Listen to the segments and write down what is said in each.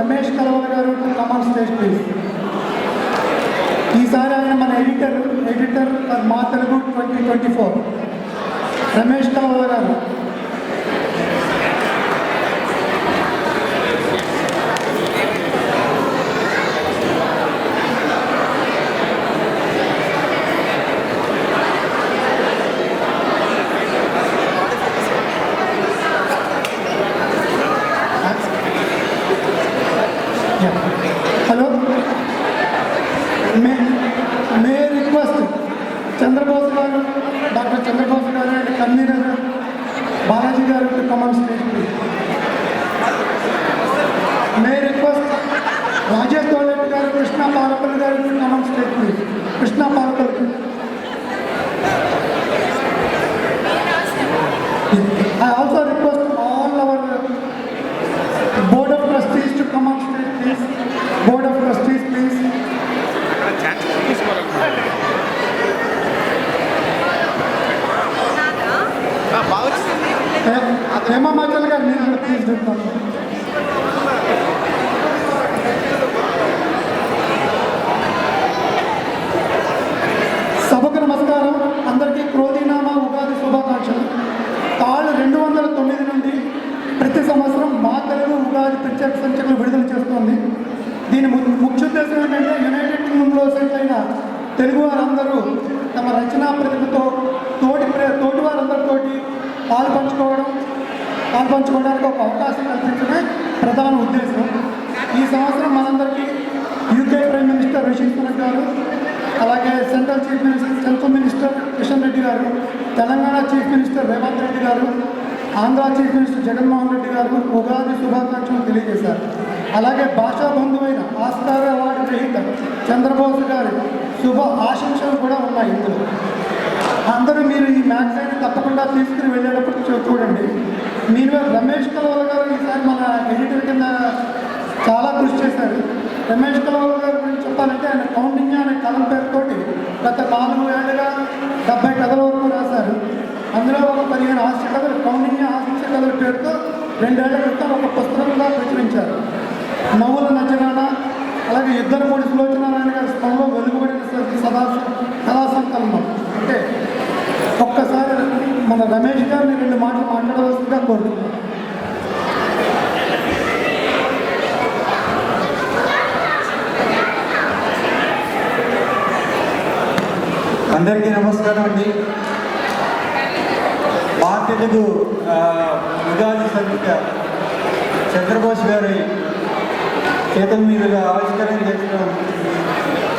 రమేష్ కలవల గారు కమాన్ stage please. ఈసారి ఆయన మన ఎడిటర్ ఎడిటర్ మా Telugu twenty twenty four. Ramesh Kalavala గారు పాలపల్లి గారు to come on stage please Krishna Palapalli I also request all our board of trustees to come on stage, please. Board of trustees, please. Hemachal గారు మీరు కూడా please చెప్తాను సభకు నమస్కారం అందరికీ క్రోధీనామా ఉగాది శుభాకాంక్షలు తాళ్ళు రెండు వందల తొమ్మిది నుండి ప్రతి సంవత్సరం మా తెలుగు ఉగాది ప్రత్యేక సంచికలు విడుదల చేస్తోంది దీని ము- ముఖ్య ఉద్దేశం ఏంటంటే యునైటెడ్ కింగ్డమ్లో సెటిల్ అయిన తెలుగు వారందరూ తమ రచనా ప్రతిభతో తోటి తోటి వారందరితోటి పాల్పంచుకోవడం పాల్పంచుకోవడానికి ఒక అవకాశం కల్పించడమే ప్రధాన ఉద్దేశం. ఈ సంవత్సరం మనందరికీ UK prime minister Rishi Sunak గారు అలాగే central chief minister central minister Kishan Reddy గారు తెలంగాణ చీఫ్ మినిస్టర్ రేవంత్ రెడ్డి గారు ఆంధ్ర చీఫ్ మినిస్టర్ జగన్మోహన్ రెడ్డి గారు ఉగాది శుభాకాంక్షలు తెలియజేశారు. అలాగే భాషా బంధువైన ఆస్కార్ అవార్డు గ్రహీత చంద్రబోస్ గారు శుభ ఆశంసలు కూడా ఉన్నాయి ఇందులో. అందరూ మీరు ఈ మ్యాగజైన్ తప్పకుండా తీసుకుని వెళ్ళేటప్పుడు చూ- చూడండి. మీరు రమేష్ కలవల్ గారు ఈసారి మన ఎడిటర్ కింద చాలా కృషి చేశారు. రమేష్ కలవల్ గారి గురించి చెప్పాలంటే ఆయన కౌంటింగ్ అనే కలం పేరుతోటి గత నాలుగు ఏళ్ళుగా డెబ్బై కథల వరకు రాశారు. అందులో ఒక పదిహేను హాస్య కథలు కౌంటింగ్ హాస్య కథల పేరుతో రెండేళ్ళ క్రితం ఒక పుస్తకంగా ప్రచురించారు. నవ్వుల నజరాన అలాగే ఇద్దరు మూడు సులోచనారాయణ గారి స్థలంలో వెలుగుబడిన స- సదా కళా సంకలనం. అంటే ఒక్కసారి మన రమేష్ గారిని రెండు మాటలు మాట్లాడవలసిందిగా కోరుతున్నాను. అందరికీ నమస్కారం అండి. మా తెలుగు ఆ, ఉగాది సంచిక చంద్రబోస్ గారి చేతుల మీదుగా ఆవిష్కరణ చేసిన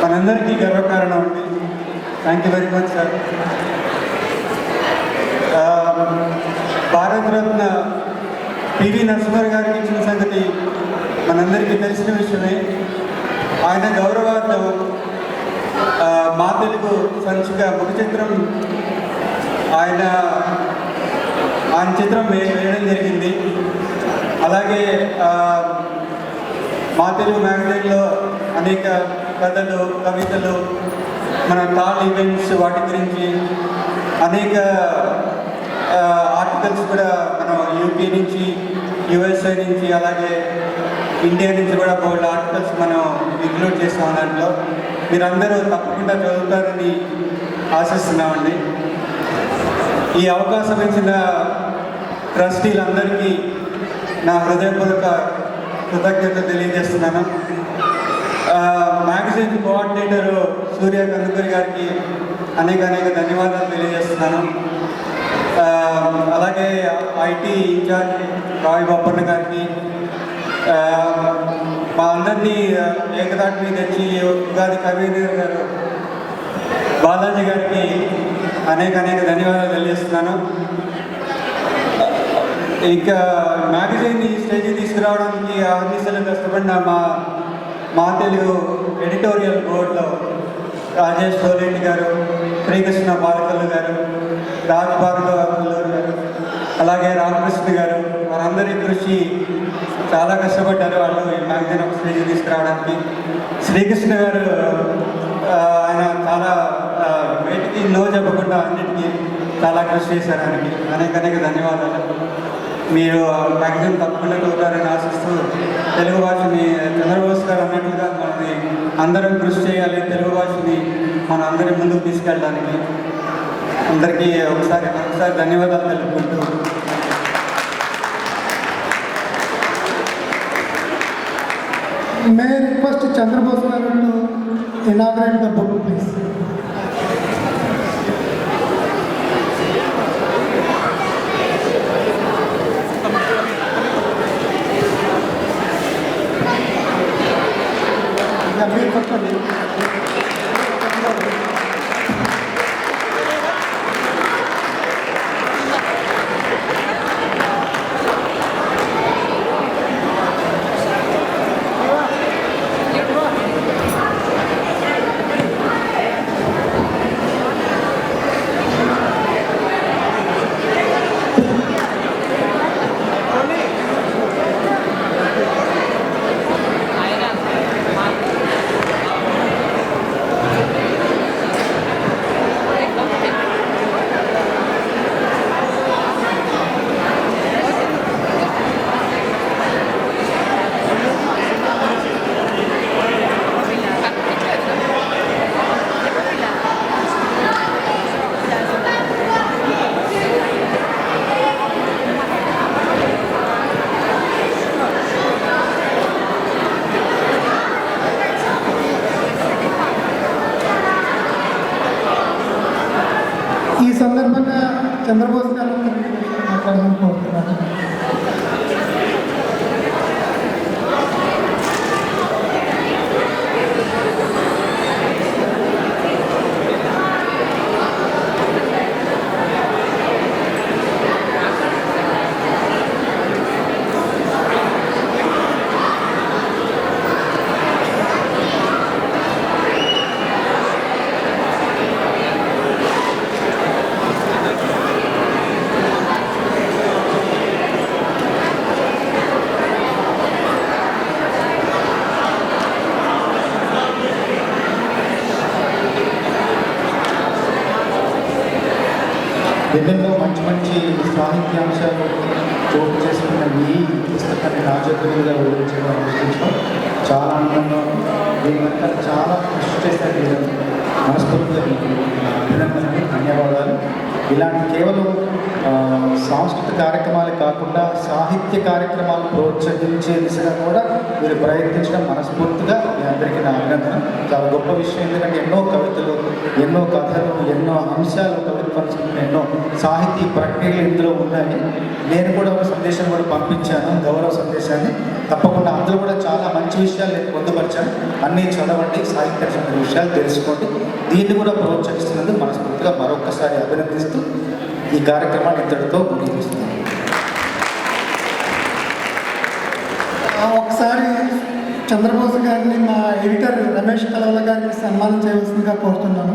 మనందరికీ గర్వకారణం. అండి thank you very much sir Bharat Ratna PV Narasimha Rao గారికి ఇచ్చిన సంగతి మనందరికీ తెలిసిన విషయమే. ఆయన గౌరవార్థం మా తెలుగు సంచిక ముఖ చిత్రం ఆయన ఆయన చిత్రం వే- వేయడం జరిగింది. అలాగే మా తెలుగు మ్యాగజైన్లో అనేక కథలు కవితలు మన టాల్ ఈవెంట్స్ వాటి గురించి అనేక ఆర్టికల్స్ కూడా మనం యూపీ నుంచి యుఎస్ఏ నుంచి అలాగే ఇండియా నుంచి కూడా బోల్డ్ ఆర్టికల్స్ మనం ఇంక్లూడ్ చేస్తాం దాంట్లో. మీరందరూ తప్పకుండా చదువుతారని ఆశిస్తున్నామండి. ఈ అవకాశం ఇచ్చిన ట్రస్టీలందరికీ నా హృదయపూర్వక కృతజ్ఞత తెలియజేస్తున్నాను. మ్యాగజైన్ కోఆర్డినేటర్ సూర్య కందుకూరి గారికి అనేక అనేక ధన్యవాదాలు తెలియజేస్తున్నాను. అలాగే ఐటీ ఇన్ఛార్జ్ రావి బొప్పన్న గారికి మా అందరినీ ఏకదాటి మీద తెచ్చి ఉగాది కన్వీనర్ గారు బాలాజీ గారికి అనేక అనేక ధన్యవాదాలు తెలియజేస్తున్నాను. ఇంకా మ్యాగజైన్ ఈ తీసుకురావడానికి ఆర్నిసలు కష్టపడిన మా మా తెలుగు ఎడిటోరియల్ బోర్డులో రాజేష్ సోలేటి గారు శ్రీకృష్ణ బాలకల్లు గారు రాజ్ భార్గవ గారు అలాగే రామకృష్ణ గారు వారందరి కృషి చాలా కష్టపడ్డారు వాళ్ళు ఈ మ్యాగజైన్ ఒక తీసుకురావడానికి. శ్రీకృష్ణ గారు ఆయన చాలా వేటికి నో చెప్పకుండా అన్నిటికీ చాలా కృషి చేశారు ఆయనకి. అనేక అనేక ధన్యవాదాలు. మీరు మ్యాక్సిమం తప్పకుండా చదువుతారని ఆశిస్తూ తెలుగు భాషని చంద్రబోస్ గారు అన్నట్లుగా మనని అందరం కృషి చేయాలి తెలుగు భాషని మన అందరి ముందుకు తీసుకెళ్ళడానికి. అందరికీ ఒకసారి ఒకసారి ధన్యవాదాలు తెలుపుకుంటూ. మే రిక్వెస్ట్ చంద్రబోస్ గారు ఇనాగ్రేట్ ద బుక్ ప్లీజ్ ఎన్నెన్నో మంచి మంచి సాహిత్యాంశాలు చోటు చేసుకున్న ఈ పుస్తకాన్ని రాజకీయంగా వివరించడం ఆలోచించడం చాలా ఆనందంగా ఉంది. చాలా కృషి చేశారు. మీరు మనస్ఫూర్తిగా అభినందనలు ధన్యవాదాలు. ఇలాంటి కేవలం సాంస్కృతిక కార్యక్రమాలు కాకుండా సాహిత్య కార్యక్రమాలు ప్రోత్సహించే దిశగా కూడా మీరు ప్రయత్నించడం మనస్ఫూర్తిగా మీ అందరికీ నా అభినందన. చాలా గొప్ప విషయం. ఎందుకంటే ఎన్నో కవితలు ఎన్నో కథలు ఎన్నో అంశాలు కవిత్వం ఎన్నో సాహితీ ప్రక్రియలు ఇందులో ఉన్నాయి. నేను కూడా ఒక సందేశం కూడా పంపించాను గౌరవ సందేశాన్ని. తప్పకుండా అందులో కూడా చాలా మంచి విషయాలు నేను పొందుపరిచాను. అన్నీ చదవండి సాహిత్య విషయాలు తెలుసుకోండి. దీన్ని కూడా ప్రోత్సహిస్తున్నందుకు మనస్ఫూర్తిగా మరొకసారి అభినందిస్తూ ఈ కార్యక్రమాన్ని ఇద్దరితో ముగిస్తున్నాను ఒకసారి చంద్రబోస్ గారిని మా ఎడిటర్ రమేష్ కలవల గారిని సన్మానం చేయవలసిందిగా కోరుతున్నాను.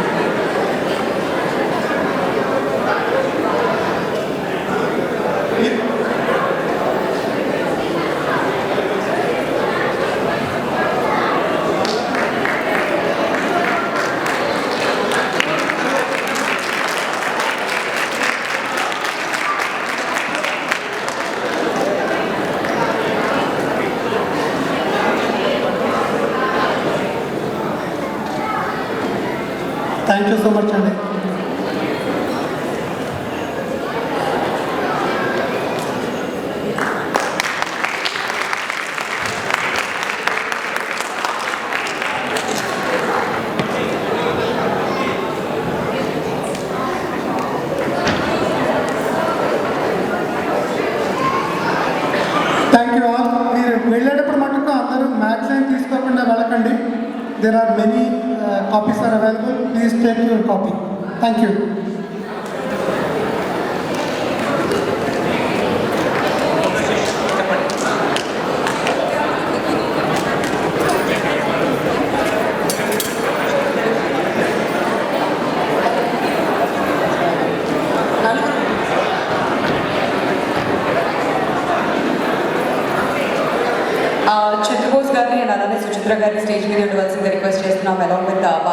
There are many uh, copies are available. Please take your copy. Thank you. గారిని అలానే సుచిత్ర గారి stage video.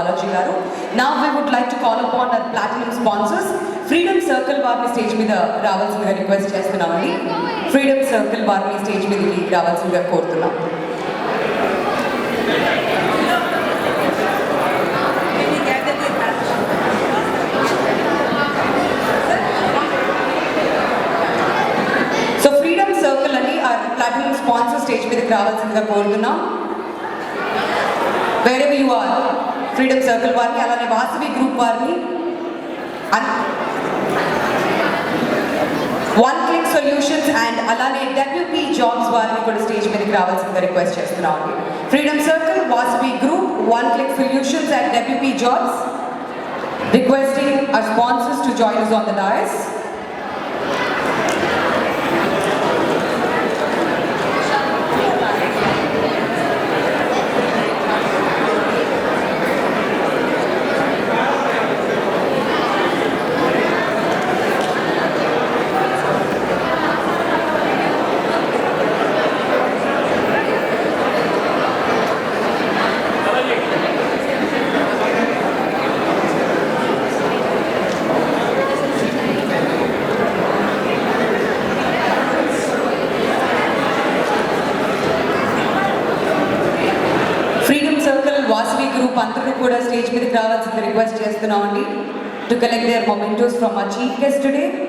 బాలాజీ గారు నా we would like to call upon our platinum sponsors freedom circle వారిని స్టేజ్ మీద రావాల్సిందిగా రిక్వెస్ట్ చేస్తున్నామండి ఫ్రీడమ్ సర్కిల్ వారిని స్టేజ్ మీదకి రావాల్సిందిగా కోరుతున్నాం సో ఫ్రీడమ్ సర్కిల్ అని ఆ ప్లాటినం స్పాన్సర్ స్టేజ్ మీదకి రావాల్సిందిగా కోరుతున్నాం వేరే యు ఆర్ ఫ్రీడమ్ సర్కిల్ వారిని అలానే వాసవి గ్రూప్ వారిని వన్ క్లిక్ సొల్యూషన్స్ అండ్ అలానే డబ్ల్యూపీ జాబ్స్ వారిని కూడా స్టేజ్ మీదకి రావాల్సిందిగా రిక్వెస్ట్ చేస్తున్నాం freedom circle Vasavi group one click solutions and WP jobs requesting our sponsors to join us on the dais. Esplanade to collect their mementos from our chief guest today.